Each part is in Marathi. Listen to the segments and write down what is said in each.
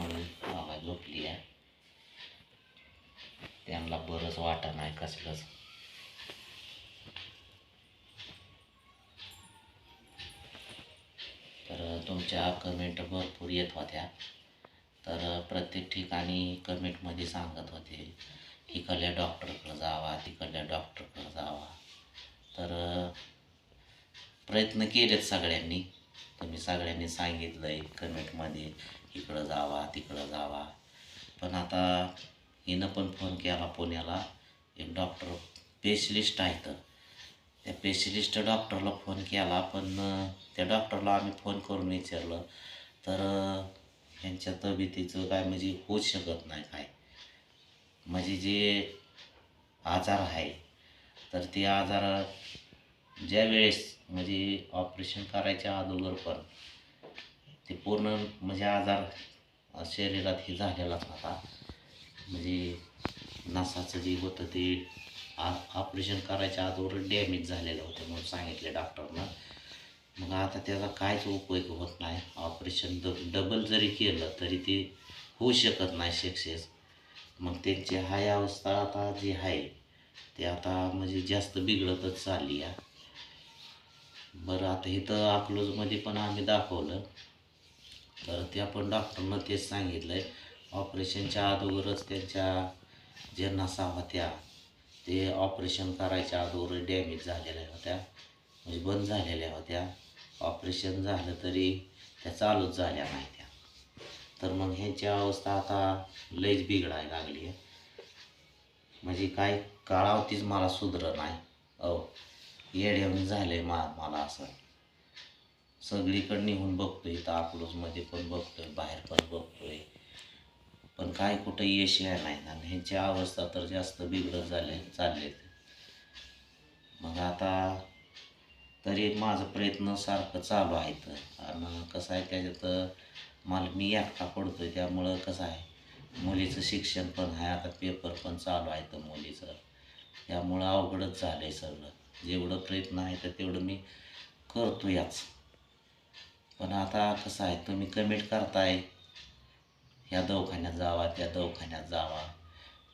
म्हणून बाबा झोपली आहे. त्यांना बरंच वाटत नाही कसलंच. तर तुमच्या कमेंट भरपूर येत होत्या. तर प्रत्येक ठिकाणी कमेंटमध्ये सांगत होते इकडल्या डॉक्टरकडं जावा तिकडल्या डॉक्टरकडं जावा. तर प्रयत्न केलेत सगळ्यांनी. तुम्ही सगळ्यांनी सांगितलं आहे कमेंटमध्ये इकडं जावा तिकडं जावा. पण आता हिनं पण फोन केला पुण्याला. एक डॉक्टर स्पेशलिस्ट आहेत त्या स्पेशलिस्ट डॉक्टरला फोन केला पण त्या डॉक्टरला आम्ही फोन करून विचारलं. तर ह्यांच्या तब्येतीचं काय म्हणजे होऊ शकत नाही काय. म्हणजे जे आजार आहे तर ते आजार ज्या वेळेस म्हणजे ऑपरेशन करायच्या अगोदर पण पूर्ण म्हणजे आजार शरीरात हे झालेलाच होता. म्हणजे नसाचं जे होतं ते आ ऑपरेशन करायच्या अगोदर डॅमेज झालेलं होतं म्हणून सांगितले डॉक्टरनं मग आता त्याचा कायच उपयोग होत नाही. ऑपरेशन द डबल जरी केलं तरी ते होऊ शकत नाही सक्सेस मग त्यांची हाय अवस्था आता जी आहे ते आता म्हणजे जास्त बिघडतच चालली आहे. बरं आता इथं अकलूजमध्ये पण आम्ही दाखवलं. तर त्या पण डॉक्टरनं तेच सांगितलं आहे ऑपरेशनच्या अगोदरच त्यांच्या ज्या नसा होत्या ते ऑपरेशन करायच्या अगोदर डॅमेज झालेल्या होत्या म्हणजे बंद झालेल्या होत्या. ऑपरेशन झालं तरी त्या चालूच झाल्या नाही त्या तर मग ह्यांची अवस्था आता लईच बिघडायला लागली आहे. म्हणजे काय काळावतीच मला सुधर नाही. अहो येड्यावून झालं आहे मा मला असं. सगळीकडे निघून बघतोय इथं अकलूजमध्ये पण बघतोय बाहेर पण बघतोय. पण काय कुठं यश आहे नाही. आणि ह्यांची अवस्था तर जास्त बिघडत झाले चालले मग आता तरी माझं प्रयत्न सारखं चालू आहे तर आणि कसं आहे त्याच्यात मला मी एकटा पडतोय त्यामुळं कसं आहे मुलीचं शिक्षण पण आहे आता पेपर पण चालू आहे तर मुलीचं. त्यामुळं अवघडच झालं आहे सगळं. जेवढं प्रयत्न आहे तर तेवढं मी करतो याच पण आता कसं आहे तुम्ही कमेंट करताय. ह्या दवाखान्यात जावा त्या दवाखान्यात जावा.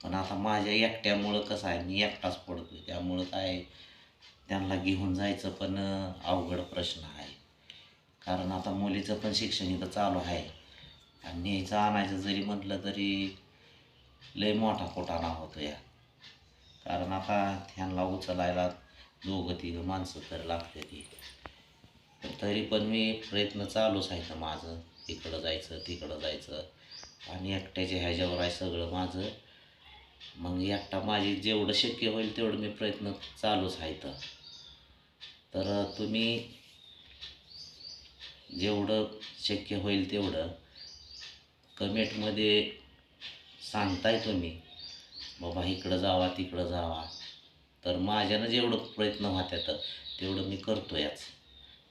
पण आता माझ्या एकट्यामुळं कसं आहे मी एकटाच पडतो त्यामुळं काय त्यांना घेऊन जायचं पण अवघड प्रश्न आहे. कारण आता मुलीचं पण शिक्षण इथं चालू आहे. आणि न्यायचं आणायचं जरी म्हटलं तरी लय मोठा कोटाणा होतो या कारण आता ह्यांना उचलायला दोघं तिघं माणसं तर लागते ती तरी पण मी प्रयत्न चालूच आहे तर माझं. इकडं जायचं तिकडं जायचं. आणि एकट्याच्या ह्याच्यावर आहे सगळं माझं. मग एकटा माझी जेवढं शक्य होईल तेवढं मी प्रयत्न चालूच आहे तर तर तुम्ही जेवढं शक्य होईल तेवढं कमेंटमध्ये सांगताय तुम्ही. बाबा इकडं जावा तिकडं जावा. तर माझ्यानं जेवढं प्रयत्न होत्यात तेवढं मी करतो याच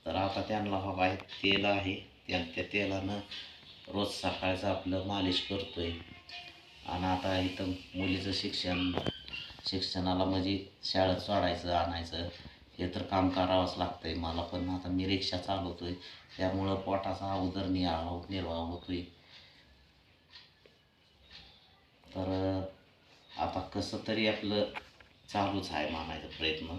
तर आता त्यांना हवा आहे तेल आहे. त्या त्या तेलानं रोज सकाळचं आपलं मालिश करतो आहे आणि आता इथं मुलीचं शिक्षण शिक्षणाला म्हणजे शाळेत सोडायचं आणायचं. हे तर काम करावंच लागतं आहे मला पण आता मी रिक्षा चालवतो आहे त्यामुळं पोटाचा उदरनिर्वाह निर्वाह होतो आहे तर आता कसं तरी आपलं चालूच आहे मानायचा प्रयत्न.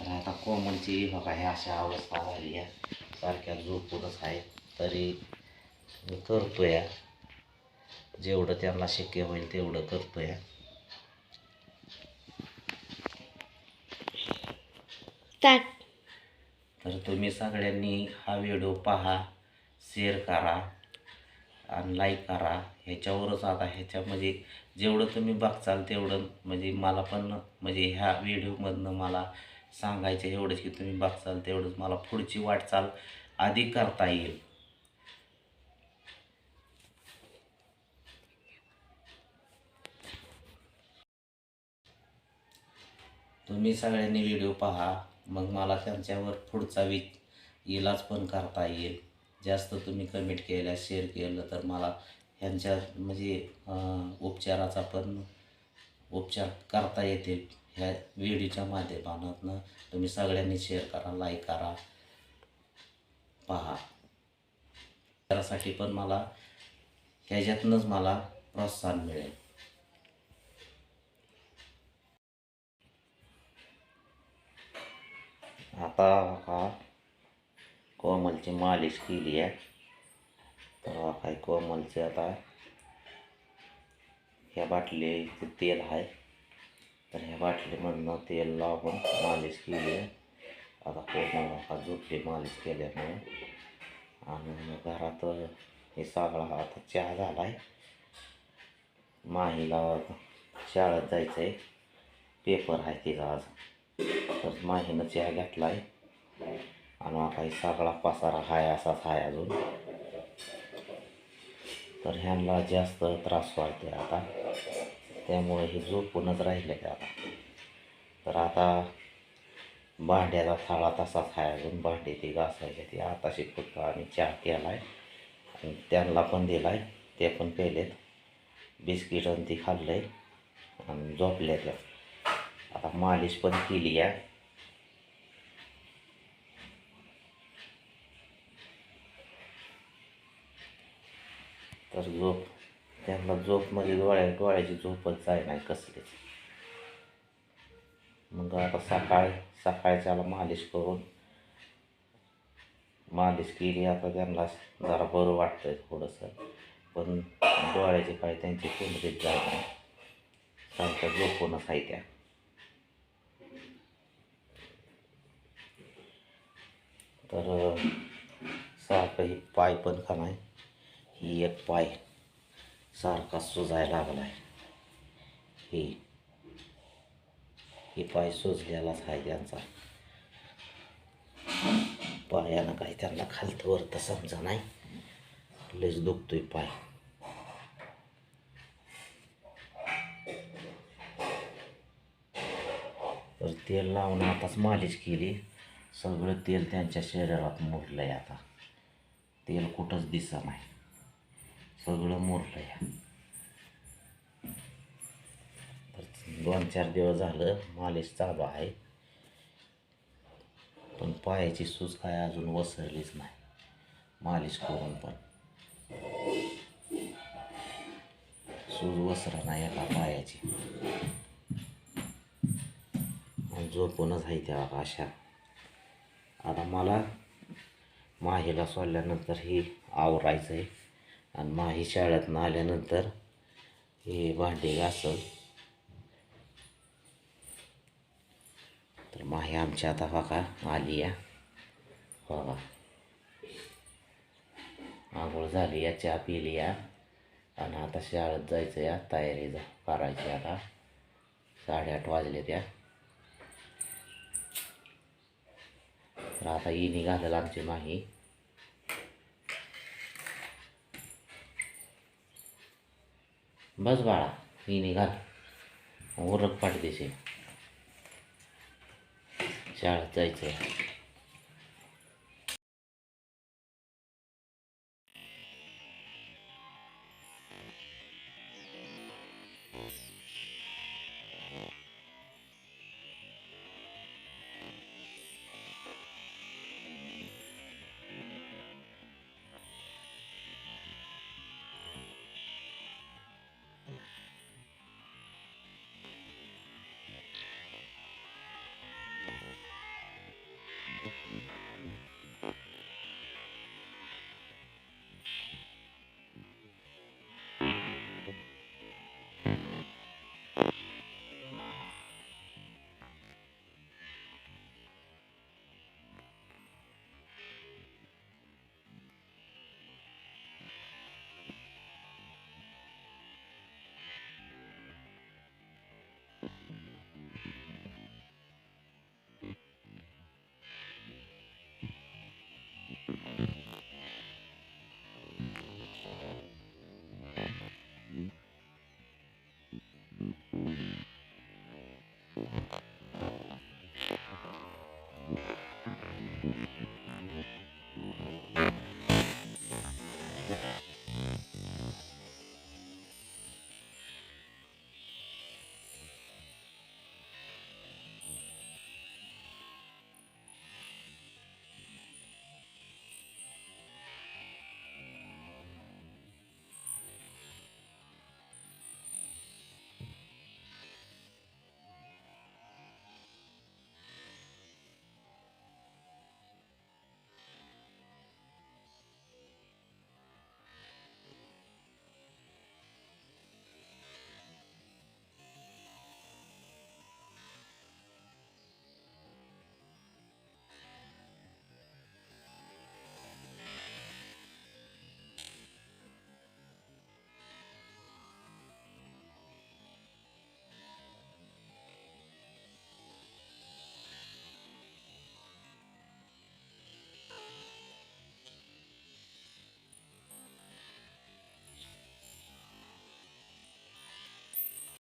तर आता कोमलची बघा ह्या अशा अवस्था झाली आहे. सारख्या झोपूनच आहे. तरी मी करतोय. जेवढं त्यांना शक्य होईल तेवढं करतोय. ताट तर तुम्ही सगळ्यांनी हा व्हिडिओ पहा शेअर करा आणि लाईक करा. ह्याच्यावरच आता ह्याच्यामध्ये जेवढं तुम्ही बघचाल तेवढं म्हणजे मला पण म्हणजे ह्या व्हिडिओमधनं मला सांगायचं एवढंच की तुम्ही बघचाल तेवढंच मला पुढची वाटचाल अधिक करता येईल. तुम्ही सगळ्यांनी व्हिडिओ पहा मग मला त्यांच्यावर पुढचा वि इलाज पण करता येईल. जास्त तुम्ही कमेंट केल्या शेअर केलं तर मला ह्यांच्या म्हणजे उपचाराचा पण उपचार करता येतील. ह्या व्हिडिओच्या माध्यमातून तुम्ही सगळ्यांनी शेअर करा लाईक करा. पहा. त्यासाठी पण मला ह्याच्यातनंच मला प्रोत्साहन मिळेल. आता हा कोमलची मालिश केली आहे. तर हा काय कोमलचे आता ह्या बाटली तेल आहे. तर ह्या बाटलीमधनं तेल लावून मालिश केली. आता कोमल झोपली मालिश केल्यामुळे. आणि घरात हे सगळा आता चहा झाला आहे माहीला शाळेत जायचं आहे पेपर आहे तिचा आज. तर माहीनं चहा घेतला आहे आणि आता हे सगळा पसारा हाय असाच आहे अजून. तर ह्यांना जास्त त्रास वाढते आता. त्यामुळे हे झोपूनच राहिले का आता? तर आता भांड्याचा थाळा तसाच आहे अजून. भांडी ती घासायची ती आताशी फक्त आणि चहा केला आहे आणि त्यांना पण दिला आहे ते पण पेलेत बिस्किट आणि ती खाल्लं आहे आणि झोपले आता मालिश पण केली आहे तर झोप त्यांना झोप म्हणजे डोळ्या डोळ्याची झोपच जाय नाही कसलीच मग आता सकाळी सकाळच्याला मालिश करून मालिश केली. आता त्यांना जरा बरं वाटतंय थोडंसं. पण डोळ्याची काय त्यांची कोणतीच जाय नाही. सारखं झोपूनच आहे त्या. तर सारखं ही पाय पण का नाही ही एक पाय. सारखा सुजायला लागला आहे ही ही पाय सुजलेलाच आहे त्यांचा. पायानं काही त्यांना खालतं वर तर समजा नाही. लस दुखतोय पाय. तर तेल लावून आताच मालिश केली. सगळं तेल त्यांच्या शरीरात मुरलं आहे आता. तेल कुठंच दिसत नाही. सगळं मोरलं आहे तर दोन चार दिवस झालं मालिश चालू आहे. पण पायाची सूज काय अजून वसरलीच नाही. मालिश करून पण. सूज वसरा नाही एका पायाची. आणि झोपूनच आहे त्या अशा. आता मला माहीला सोडल्यानंतर ही आवरायचं आहे आणि माही शाळेतनं आल्यानंतर हे भांडी घासल. तर माही आमची आता बघा आली या बघा. आंघोळ झाली या चहा पिली या आणि आता शाळेत जायचं या तयारी जा करायची आता. साडेआठ वाजले त्या. तर आता ही घालेल आमची माही. बस बाळा मी निघाल. उरक पाठ देशील शाळेत जायचं